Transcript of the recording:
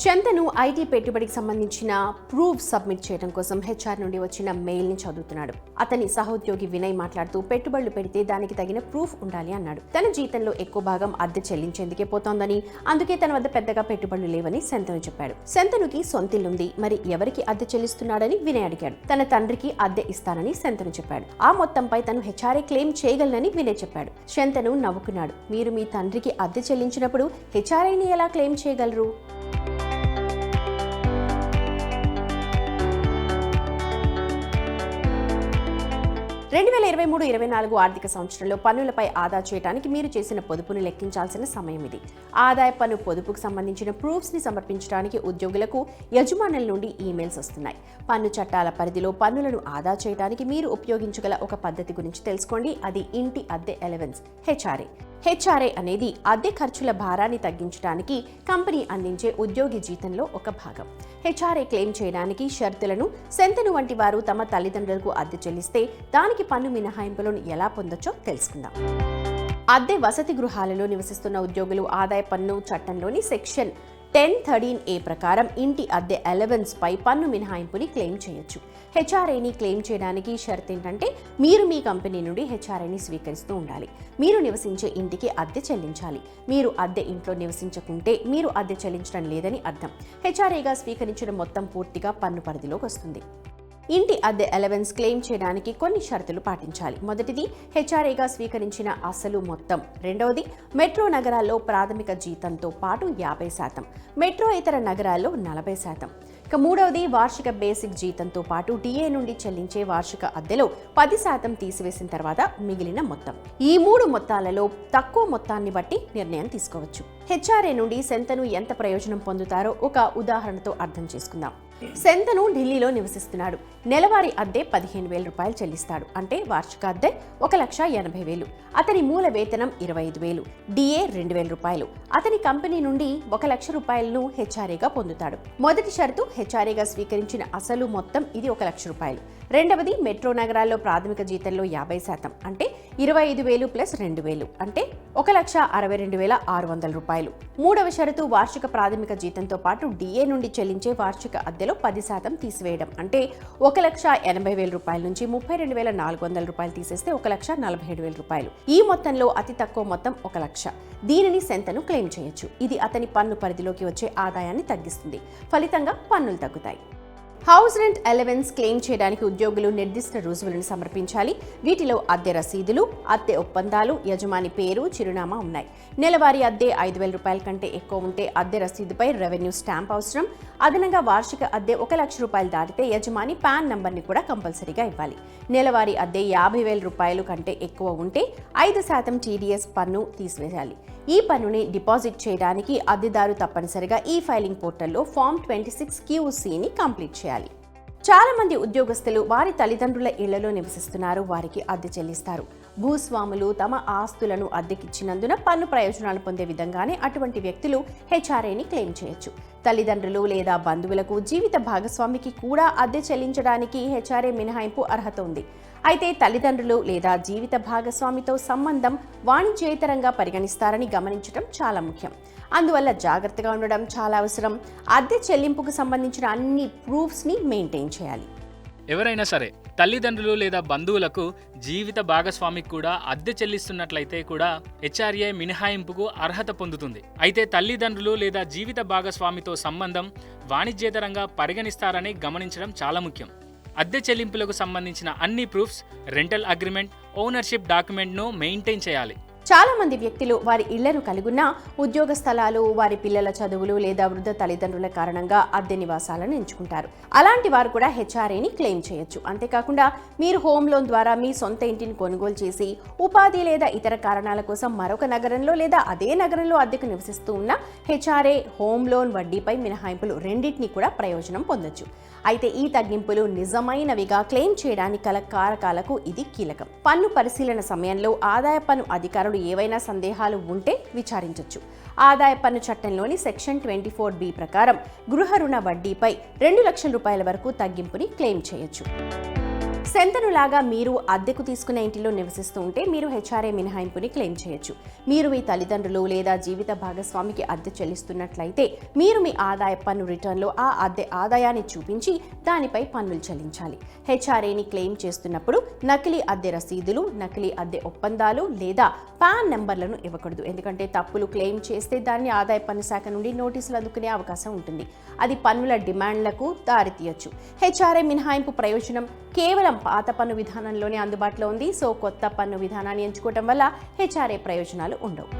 Shantanu IT పెట్టుబడికి సంబంధించిన proof submit చేయడం కోసం హెచ్ఆర్ నుండి వచ్చిన మెయిల్ని చదువుతున్నాడు. అతని సహోద్యోగి వినయ్ మాట్లాడుతూ పెట్టుబడులు పెడితే దానికి తగిన ప్రూఫ్ ఉండాలి అన్నాడు. తన జీతంలో ఎక్కువ భాగం అద్దె చెల్లించేందుకే పోతోందని అందుకే తన వద్ద పెద్దగా పెట్టుబడులు లేవని శంతను చెప్పాడు. శంతనుకి సొంతిల్లుంది. మరి ఎవరికి అద్దె చెల్లిస్తున్నాడని వినయ్ అడిగాడు. తన తండ్రికి అద్దె ఇస్తానని శంతను చెప్పాడు. ఆ మొత్తంపై తను హెచ్ఆర్ఏ క్లెయిమ్ చేయగలనని వినయ్ చెప్పాడు. శంతను నవ్వుకున్నాడు. మీరు మీ తండ్రికి అద్దె చెల్లించినప్పుడు హెచ్ఆర్ఐని ఎలా క్లెయిమ్ చేయగలరు? రెండు వేల ఇరవై మూడు ఇరవై నాలుగు ఆర్థిక సంవత్సరంలో పన్నులపై ఆదా చేయడానికి మీరు చేసిన పొదుపును లెక్కించాల్సిన సమయం ఇది. ఆదాయ పన్ను పొదుపుకు సంబంధించిన ప్రూఫ్స్ని సమర్పించడానికి ఉద్యోగులకు యజమానుల నుండి ఈమెయిల్స్ వస్తున్నాయి. పన్ను చట్టాల పరిధిలో పన్నులను ఆదా చేయడానికి మీరు ఉపయోగించగల ఒక పద్ధతి గురించి తెలుసుకోండి. అది ఇంటి అద్దె ఎలవెన్స్ హెచ్ఆర్ఏ హెచ్ఆర్ఏ అనేది అద్దె ఖర్చుల భారాన్ని తగ్గించడానికి కంపెనీ అందించే ఉద్యోగి జీతంలో ఒక భాగం. హెచ్ఆర్ఏ క్లెయిమ్ చేయడానికి షరతులను సెంతను వంటి వారు తమ తల్లిదండ్రులకు అద్దె చెల్లిస్తే దానికి పన్ను మినహాయింపులను ఎలా పొందొచ్చో తెలుసుకుందాం. అద్దె వసతి గృహాలలో నివసిస్తున్న ఉద్యోగులు ఆదాయ పన్ను చట్టంలోని సెక్షన్ టెన్ థర్టీన్ ఏ ప్రకారం ఇంటి అద్దె అలవెన్స్ పై పన్ను మినహాయింపుని క్లెయిమ్ చేయొచ్చు. హెచ్ఆర్ఐని క్లెయిమ్ చేయడానికి షరత్ ఏంటంటే మీరు మీ కంపెనీ నుండి హెచ్ఆర్ఐని స్వీకరిస్తూ ఉండాలి. మీరు నివసించే ఇంటికి అద్దె చెల్లించాలి. మీరు అద్దె ఇంట్లో నివసించకుంటే మీరు అద్దె చెల్లించడం లేదని అర్థం. హెచ్ఆర్ఐగా స్వీకరించిన మొత్తం పూర్తిగా పన్ను పరిధిలోకి వస్తుంది. ఇంటి అద్దె అలవెన్స్ క్లెయిమ్ చేయడానికి కొన్ని షరతులు పాటించాలి. మొదటిది హెచ్ఆర్ఏగా స్వీకరించిన అసలు మొత్తం. రెండవది మెట్రో నగరాల్లో ప్రాథమిక జీతంతో పాటు యాభై శాతం. మెట్రో ఇతర నగరాల్లో నలభై శాతం. ఇక మూడవది వార్షిక బేసిక్ జీతంతో పాటు డిఏ నుండి చెల్లించే వార్షిక అద్దెలో పది శాతం తీసివేసిన తర్వాత మిగిలిన మొత్తం. ఈ మూడు మొత్తాలలో తక్కువ మొత్తాన్ని బట్టి నిర్ణయం తీసుకోవచ్చు. హెచ్ఆర్ఏ నుండి సెంతను ఎంత ప్రయోజనం పొందుతారో ఒక ఉదాహరణతో అర్థం చేసుకుందాం. సెంతను ఢిల్లీలో నివసిస్తున్నాడు. నెలవారీ అద్దె పదిహేను వేల రూపాయలు చెల్లిస్తాడు. అంటే వార్షిక అద్దె ఒక లక్ష ఎనభై వేలు. అతని మూల వేతనం ఇరవై ఐదు వేలు డిఏ రెండు వేల రూపాయలు. అతని కంపెనీ నుండి ఒక లక్ష రూపాయలను హెచ్ఆర్ఏగా పొందుతాడు. మొదటి షరతు హెచ్ఆర్ఏగా స్వీకరించిన అసలు మొత్తం ఇది ఒక లక్ష రూపాయలు. రెండవది మెట్రో నగరాల్లో ప్రాథమిక జీతంలో యాభై శాతం అంటే ఇరవై ఐదు వేలు ప్లస్ రెండు వేలు అంటే ఒక లక్ష అరవై రెండు వేల ఆరు వందల రూపాయలు. మూడవ షరతు వార్షిక ప్రాథమిక జీతంతో పాటు డిఏ నుండి చెల్లించే వార్షిక అద్దెలో పది శాతం తీసివేయడం అంటే ఒక లక్ష ఎనభై వేల రూపాయల నుంచి ముప్పై రెండు వేల నాలుగు వందల రూపాయలు తీసేస్తే ఒక లక్ష నలభై ఏడు వేల రూపాయలు. ఈ మొత్తంలో అతి తక్కువ మొత్తం ఒక లక్ష. దీనిని సెంతను క్లెయిమ్ చేయొచ్చు. ఇది అతని పన్ను పరిధిలోకి వచ్చే ఆదాయాన్ని తగ్గిస్తుంది. ఫలితంగా పన్ను పన్నులు తగ్గుతాయి హౌస్ రెంట్ అలవెన్స్ క్లెయిమ్ చేయడానికి ఉద్యోగులు నిర్దిష్ట రుజువులను సమర్పించాలి. వీటిలో అద్దె రసీదులు అద్దె ఒప్పందాలు యజమాని పేరు చిరునామా ఉన్నాయి. నెలవారీ అద్దె ఐదు వేల రూపాయల కంటే ఎక్కువ ఉంటే అద్దె రసీదుపై రెవెన్యూ స్టాంప్ అవసరం. అదనంగా వార్షిక అద్దె ఒక లక్ష రూపాయలు దాటితే యజమాని పాన్ నంబర్ని కూడా కంపల్సరీగా ఇవ్వాలి. నెలవారీ అద్దె యాభై వేల రూపాయలు కంటే ఎక్కువ ఉంటే ఐదు శాతం టీడీఎస్ పన్ను తీసివేయాలి. ఈ పన్నుని డిపాజిట్ చేయడానికి అద్దెదారు తప్పనిసరిగా ఈ ఫైలింగ్ పోర్టల్లో ఫామ్ ట్వంటీ సిక్స్ క్యూసీని కంప్లీట్ చేయాలి. చాలా మంది ఉద్యోగస్తులు వారి తల్లిదండ్రుల ఇళ్ళలో నివసిస్తున్నారు వారికి అద్దె చెల్లిస్తారు. భూస్వాములు తమ ఆస్తులను అద్దెకిచ్చినందున పన్ను ప్రయోజనాలు పొందే విధంగానే అటువంటి వ్యక్తులు హెచ్ఆర్ఏని క్లెయిమ్ చేయొచ్చు. తల్లిదండ్రులు లేదా బంధువులకు జీవిత భాగస్వామికి కూడా అద్దె చెల్లించడానికి హెచ్ఆర్ఏ మినహాయింపు అర్హత ఉంది. అయితే తల్లిదండ్రులు లేదా జీవిత భాగస్వామితో సంబంధం వాణిజ్యేతరంగా పరిగణిస్తారని గమనించడం చాలా ముఖ్యం. అందువల్ల జాగ్రత్తగా ఉండడం చాలా అవసరం. అద్దె చెల్లింపుకు సంబంధించిన అన్ని ప్రూఫ్స్ని మెయింటైన్ చేయాలి. ఎవరైనా సరే తల్లిదండ్రులు లేదా బంధువులకు జీవిత భాగస్వామికి కూడా అద్దె చెల్లిస్తున్నట్లయితే కూడా హెచ్ఆర్ఏ మినహాయింపుకు అర్హత పొందుతుంది. అయితే తల్లిదండ్రులు లేదా జీవిత భాగస్వామితో సంబంధం వాణిజ్యేతరంగా పరిగణిస్తారని గమనించడం చాలా ముఖ్యం. అద్దె చెల్లింపులకు సంబంధించిన అన్ని ప్రూఫ్స్ రెంటల్ అగ్రిమెంట్ ఓనర్షిప్ డాక్యుమెంట్ను మెయింటైన్ చేయాలి. చాలా మంది వ్యక్తులు వారి ఇళ్ళను కలిగిన ఉద్యోగ స్థలాలు వారి పిల్లల చదువులు లేదా వృద్ధ తల్లిదండ్రుల కారణంగా అద్దె నివాసాలను ఎంచుకుంటారు. అలాంటి వారు కూడా హెచ్ఆర్ఏని క్లెయిమ్ చేయొచ్చు. అంతేకాకుండా మీరు హోమ్ లోన్ ద్వారా మీ సొంత ఇంటిని కొనుగోలు చేసి ఉపాధి లేదా ఇతర కారణాల కోసం మరొక నగరంలో లేదా అదే నగరంలో అద్దెకు నివసిస్తూ ఉన్న హెచ్ఆర్ఏ హోమ్ లోన్ వడ్డీపై మినహాయింపులు రెండింటినీ కూడా ప్రయోజనం పొందొచ్చు. అయితే ఈ తగ్గింపులు నిజమైనవిగా క్లెయిమ్ చేయడానికి కల కారకాలకు ఇది కీలకం. పన్ను పరిశీలన సమయంలో ఆదాయ పన్ను అధికారులు ఏవైనా సందేహాలు ఉంటే విచారించవచ్చు ఆదాయ పన్ను చట్టంలోని సెక్షన్ ట్వంటీ ఫోర్ బి ప్రకారం గృహ రుణ వడ్డీపై రెండు లక్షల రూపాయల వరకు తగ్గింపుని క్లెయిమ్ చేయొచ్చు. శంతనులాగా మీరు అద్దెకు తీసుకునే ఇంటిలో నివసిస్తూ ఉంటే మీరు హెచ్ఆర్ఏ మినహాయింపుని క్లెయిమ్ చేయొచ్చు. మీరు మీ తల్లిదండ్రులు లేదా జీవిత భాగస్వామికి అద్దె చెల్లిస్తున్నట్లయితే మీరు మీ ఆదాయ పన్ను రిటర్న్లో ఆ అద్దె ఆదాయాన్ని చూపించి దానిపై పన్నులు చెల్లించాలి. హెచ్ఆర్ఏని క్లెయిమ్ చేస్తున్నప్పుడు నకిలీ అద్దె రసీదులు నకిలీ అద్దె ఒప్పందాలు లేదా పాన్ నెంబర్లను ఇవ్వకూడదు. ఎందుకంటే తప్పులు క్లెయిమ్ చేస్తే దాన్ని ఆదాయ పన్ను శాఖ నుండి నోటీసులు అందుకునే అవకాశం ఉంటుంది. అది పన్నుల డిమాండ్లకు దారితీయొచ్చు. హెచ్ఆర్ఏ మినహాయింపు ప్రయోజనం కేవలం పాత పన్ను విధానంలోనే అందుబాటులో ఉంది. సో కొత్త పన్ను విధానాన్ని ఎంచుకోవటం వల్ల హెచ్ఆర్ఏ ప్రయోజనాలు ఉండవు.